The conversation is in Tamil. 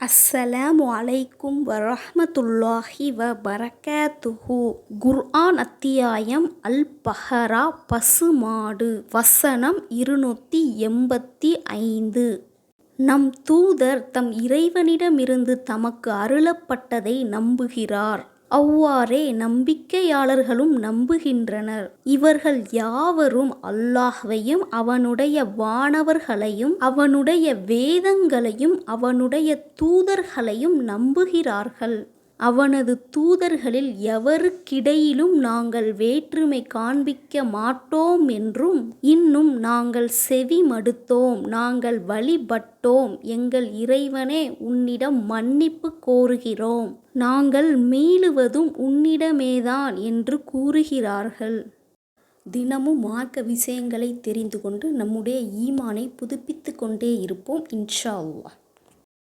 அஸ்ஸலாமு அலைக்கும் வரஹ்மத்துல்லாஹி வ பரகாத்துஹு குர்ஆன் அத்தியாயம் அல் பஹரா பசுமாடு வசனம் இருநூற்றி எண்பத்தி ஐந்து. நம் தூதர் தம் இறைவனிடமிருந்து தமக்கு அருளப்பட்டதை நம்புகிறார். அவ்வாறே நம்பிக்கையாளர்களும் நம்புகின்றனர். இவர்கள் யாவரும் அல்லாஹ்வையும் அவனுடைய வானவர்களையும் அவனுடைய வேதங்களையும் அவனுடைய தூதர்களையும் நம்புகிறார்கள். அவனது தூதர்களில் எவருக்கிடையிலும் நாங்கள் வேற்றுமை காண்பிக்க மாட்டோம் என்றும் இன்னும் நாங்கள் செவி மடுத்தோம் நாங்கள் வழிபட்டோம் எங்கள் இறைவனே உன்னிடம் மன்னிப்பு கோருகிறோம். நாங்கள் மீளுவதும் உன்னிடமேதான் என்று கூறுகிறார்கள். தினமும் மார்க்க விஷயங்களை தெரிந்து கொண்டு நம்முடைய ஈமானை புதுப்பித்து கொண்டே இருப்போம் இன்ஷா அல்லாஹ்.